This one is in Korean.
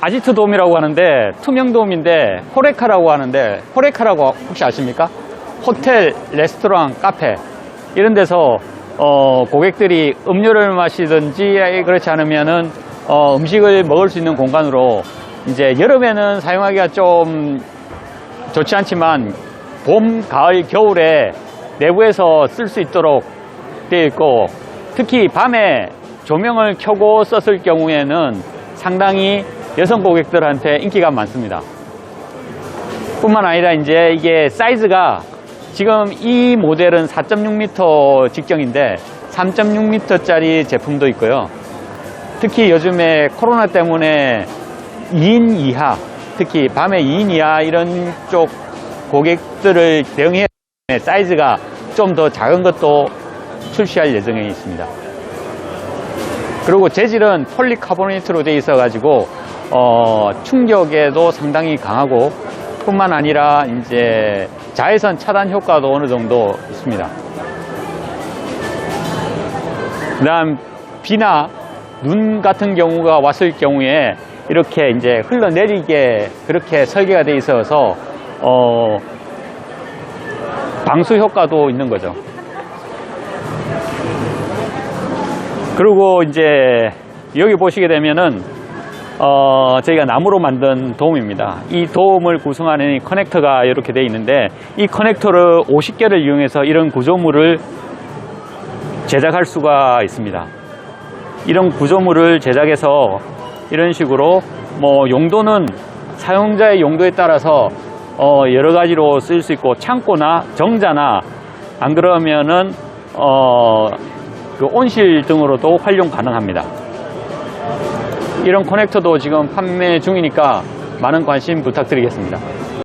아지트 돔이라고 하는데 투명 돔인데 호레카라고 하는데 호레카라고 혹시 아십니까? 호텔, 레스토랑, 카페 이런 데서 어, 고객들이 음료를 마시든지 그렇지 않으면은 어, 음식을 먹을 수 있는 공간으로 이제 여름에는 사용하기가 좀 좋지 않지만 봄, 가을, 겨울에 내부에서 쓸 수 있도록 되어 있고 특히 밤에 조명을 켜고 썼을 경우에는 상당히 여성 고객들한테 인기가 많습니다. 뿐만 아니라 이제 이게 사이즈가 지금 이 모델은 4.6m 직경인데 3.6m짜리 제품도 있고요. 특히 요즘에 코로나 때문에 2인 이하, 특히 밤에 2인 이하 이런 쪽 고객들을 대응해 사이즈가 좀 더 작은 것도 출시할 예정에 있습니다. 그리고 재질은 폴리카보네이트로 되어 있어 가지고 어, 충격에도 상당히 강하고 뿐만 아니라 이제 자외선 차단 효과도 어느 정도 있습니다. 그다음 비나 눈 같은 경우가 왔을 경우에 이렇게 이제 흘러내리게 그렇게 설계가 되어 있어서 어, 방수 효과도 있는 거죠. 그리고 이제 여기 보시게 되면은 어, 저희가 나무로 만든 도움입니다. 이 도움을 구성하는 이 커넥터가 이렇게 되어 있는데 이 커넥터를 50개를 이용해서 이런 구조물을 제작할 수가 있습니다. 이런 구조물을 제작해서 이런 식으로 뭐 용도는 사용자의 용도에 따라서 어, 여러 가지로 쓸수 있고 창고나 정자나 안 그러면은 어, 그 온실 등으로도 활용 가능합니다. 이런 커넥터도 지금 판매 중이니까 많은 관심 부탁드리겠습니다.